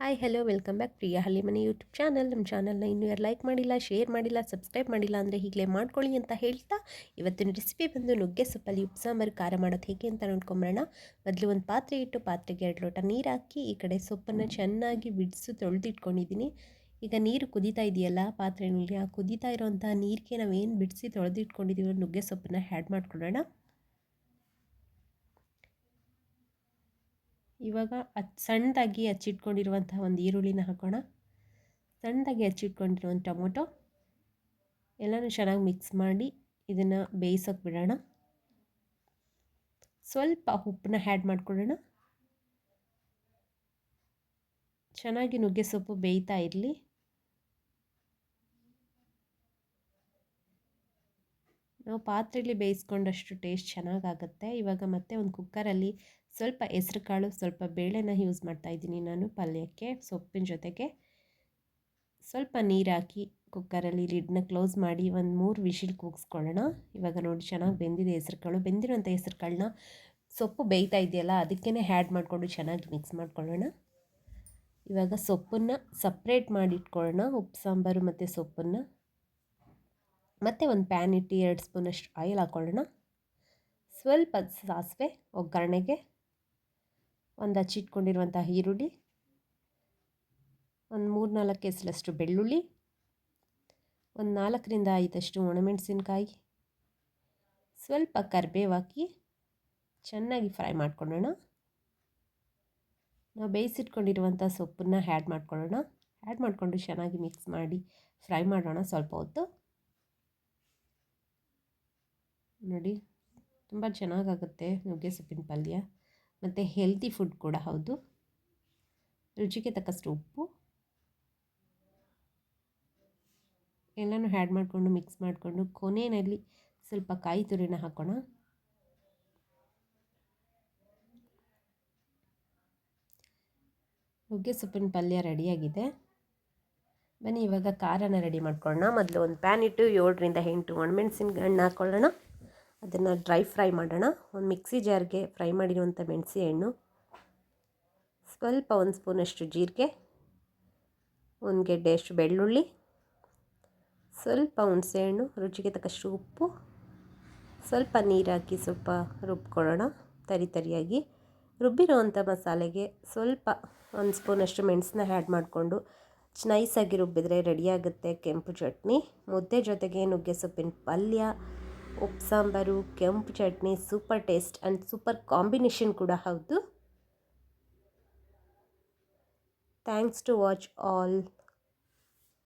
Hi hello welcome back Priya ಹಳ್ಳಿ ಮನೆ YouTube channel ನಮ್ಮ ಚಾನಲ್ನ ಇನ್ನೂ ಯಾರು ಲೈಕ್ ಮಾಡಿಲ್ಲ ಶೇರ್ ಮಾಡಿಲ್ಲ ಸಬ್ಸ್ಕ್ರೈಬ್ ಮಾಡಿಲ್ಲ ಅಂದರೆ ಈಗಲೇ ಮಾಡ್ಕೊಳ್ಳಿ ಅಂತ ಹೇಳ್ತಾ ಇವತ್ತಿನ ರೆಸಿಪಿ ಬಂದು ನುಗ್ಗೆ ಸೊಪ್ಪಲ್ಲಿ ಉಪ್ಪು ಸಾಂಬಾರು ಖಾರ ಮಾಡೋದು ಹೇಗೆ ಅಂತ ನೋಡ್ಕೊಂಬರೋಣ. ಮೊದಲು ಒಂದು ಪಾತ್ರೆ ಇಟ್ಟು ಪಾತ್ರೆಗೆ ಎರಡು ಲೋಟ ನೀರು ಹಾಕಿ ಈ ಕಡೆ ಸೊಪ್ಪನ್ನು ಚೆನ್ನಾಗಿ ಬಿಡಿಸು ತೊಳೆದಿಟ್ಕೊಂಡಿದ್ದೀನಿ ಈಗ ನೀರು ಕುದೀತಾ ಇದೆಯಲ್ಲ ಪಾತ್ರೆನಲ್ಲಿ ಆ ಕುದೀತಾ ಇರೋವಂಥ ನೀರಿಗೆ ನಾವೇನು ಬಿಡಿಸಿ ತೊಳೆದಿಟ್ಕೊಂಡಿದ್ದೀವೋ ನುಗ್ಗೆ ಸೊಪ್ಪನ್ನು ಆ್ಯಡ್ ಮಾಡ್ಕೊಳ್ಳೋಣ. ಇವಾಗ ಅದು ಸಣ್ಣದಾಗಿ ಹಚ್ಚಿಟ್ಕೊಂಡಿರುವಂತಹ ಒಂದು ಈರುಳ್ಳಿನ ಹಾಕೋಣ. ಸಣ್ಣದಾಗಿ ಹಚ್ಚಿಟ್ಕೊಂಡಿರುವಂಥ ಟೊಮೊಟೊ. ಎಲ್ಲನೂ ಚೆನ್ನಾಗಿ ಮಿಕ್ಸ್ ಮಾಡಿ ಇದನ್ನು ಬೇಯಿಸೋಕೆ ಬಿಡೋಣ. ಸ್ವಲ್ಪ ಉಪ್ಪನ್ನ ಹ್ಯಾಡ್ ಮಾಡ್ಕೊಳ್ಳೋಣ. ಚೆನ್ನಾಗಿ ನುಗ್ಗೆ ಸೊಪ್ಪು ಬೇಯ್ತಾ ಇರಲಿ. ನಾವು ಪಾತ್ರೆಯಲ್ಲಿ ಬೇಯಿಸ್ಕೊಂಡಷ್ಟು ಟೇಸ್ಟ್ ಚೆನ್ನಾಗಾಗುತ್ತೆ ಇವಾಗ ಮತ್ತೆ ಒಂದು ಕುಕ್ಕರಲ್ಲಿ ಸ್ವಲ್ಪ ಹೆಸ್ರು ಕಾಳು ಸ್ವಲ್ಪ ಬೇಳೆನ ಯೂಸ್ ಮಾಡ್ತಾಯಿದ್ದೀನಿ ನಾನು ಪಲ್ಯಕ್ಕೆ, ಸೊಪ್ಪಿನ ಜೊತೆಗೆ. ಸ್ವಲ್ಪ ನೀರು ಹಾಕಿ ಕುಕ್ಕರಲ್ಲಿ ಲಿಡ್ನ ಕ್ಲೋಸ್ ಮಾಡಿ ಒಂದು ಮೂರು ವಿಶಿಲ್ ಕೂಗಿಸ್ಕೊಳ್ಳೋಣ. ಇವಾಗ ನೋಡಿ ಚೆನ್ನಾಗಿ ಬೆಂದಿದೆ ಹೆಸ್ರು ಕಾಳು ಬೆಂದಿರೋಂಥ ಹೆಸ್ರು ಕಾಳನ್ನ ಸೊಪ್ಪು ಬೇಯ್ತಾ ಇದೆಯಲ್ಲ ಅದಕ್ಕೇ ಹ್ಯಾಡ್ ಮಾಡಿಕೊಂಡು ಚೆನ್ನಾಗಿ ಮಿಕ್ಸ್ ಮಾಡ್ಕೊಳ್ಳೋಣ. ಇವಾಗ ಸೊಪ್ಪನ್ನು ಸಪ್ರೇಟ್ ಮಾಡಿ ಇಟ್ಕೊಳ್ಳೋಣ ಉಪ್ಪು, ಸಾಂಬಾರು ಮತ್ತು ಸೊಪ್ಪನ್ನು. ಮತ್ತು ಒಂದು ಪ್ಯಾನ್ ಇಟ್ಟು ಎರಡು ಸ್ಪೂನಷ್ಟು ಆಯಿಲ್ ಹಾಕ್ಕೊಳ್ಳೋಣ ಸ್ವಲ್ಪ ಸಾಸಿವೆ ಒಗ್ಗರಣೆಗೆ. ಒಂದು ಹಚ್ಚಿಟ್ಕೊಂಡಿರುವಂಥ ಈರುಳ್ಳಿ, ಒಂದು ಮೂರು ನಾಲ್ಕು ಕೆಸಲಷ್ಟು ಬೆಳ್ಳುಳ್ಳಿ, ಒಂದು ನಾಲ್ಕರಿಂದ ಐದಷ್ಟು ಒಣಮೆಣಸಿನ್ಕಾಯಿ, ಸ್ವಲ್ಪ ಕರಿಬೇವು ಹಾಕಿ ಚೆನ್ನಾಗಿ ಫ್ರೈ ಮಾಡ್ಕೊಳ್ಳೋಣ. ನಾವು ಬೇಯಿಸಿಟ್ಕೊಂಡಿರುವಂಥ ಸೊಪ್ಪನ್ನ ಆ್ಯಡ್ ಮಾಡ್ಕೊಳ್ಳೋಣ. ಆ್ಯಡ್ ಮಾಡಿಕೊಂಡು ಚೆನ್ನಾಗಿ ಮಿಕ್ಸ್ ಮಾಡಿ ಫ್ರೈ ಮಾಡೋಣ ಸ್ವಲ್ಪ ಹೊತ್ತು. ನೋಡಿ, ತುಂಬ ಚೆನ್ನಾಗಾಗುತ್ತೆ ನುಗ್ಗೆ ಸೊಪ್ಪಿನ ಪಲ್ಯ. ಮತ್ತು ಹೆಲ್ತಿ ಫುಡ್ ಕೂಡ ಹೌದು. ರುಚಿಗೆ ತಕ್ಕಷ್ಟು ಉಪ್ಪು. ಎಲ್ಲನೂ ಆ್ಯಡ್ ಮಾಡಿಕೊಂಡು ಮಿಕ್ಸ್ ಮಾಡಿಕೊಂಡು ಕೊನೆಯಲ್ಲಿ ಸ್ವಲ್ಪ ಕಾಯಿ ತುರಿನ ಹಾಕೋಣ. ನುಗ್ಗೆ ಸೊಪ್ಪಿನ ಪಲ್ಯ ರೆಡಿಯಾಗಿದೆ. ಬನ್ನಿ ಇವಾಗ ಖಾರನ ರೆಡಿ ಮಾಡ್ಕೊಳ್ಳೋಣ. ಮೊದಲು ಒಂದು ಪ್ಯಾನ್ ಇಟ್ಟು ಏಳರಿಂದ ಎಂಟು ಒಣಮೆಣಸಿನ ಹಣ್ಣು ಹಾಕ್ಕೊಳ್ಳೋಣ ಅದನ್ನು ಡ್ರೈ ಫ್ರೈ ಮಾಡೋಣ. ಒಂದು ಮಿಕ್ಸಿ ಜಾರ್ಗೆ ಫ್ರೈ ಮಾಡಿರುವಂಥ ಮೆಣಸಿ ಹಣ್ಣು ಸ್ವಲ್ಪ ಒಂದು ಸ್ಪೂನಷ್ಟು ಜೀರಿಗೆ. ಒಂದು ಗೆಡ್ಡೆಯಷ್ಟು ಬೆಳ್ಳುಳ್ಳಿ. ಸ್ವಲ್ಪ ಹುಣಸೆಹಣ್ಣು ರುಚಿಗೆ ತಕ್ಕಷ್ಟು ಉಪ್ಪು. ಸ್ವಲ್ಪ ನೀರು ಹಾಕಿ ಸ್ವಲ್ಪ ರುಬ್ಕೊಳ್ಳೋಣ ತರಿ ತರಿಯಾಗಿ. ರುಬ್ಬಿರೋವಂಥ ಮಸಾಲೆಗೆ ಸ್ವಲ್ಪ ಒಂದು ಸ್ಪೂನಷ್ಟು ಮೆಣಸನ್ನ ಆ್ಯಡ್ ಮಾಡಿಕೊಂಡು ನೈಸಾಗಿ ರುಬ್ಬಿದರೆ ರೆಡಿಯಾಗುತ್ತೆ ಕೆಂಪು ಚಟ್ನಿ. ಮುದ್ದೆ ಜೊತೆಗೆ ನುಗ್ಗೆ ಸೊಪ್ಪಿನ ಪಲ್ಯ ಉಪ್ಪು ಸಾಂಬಾರು, ಕೆಂಪು chutney super taste and super combination ಕೂಡ ಹೌದು. Thanks to watch all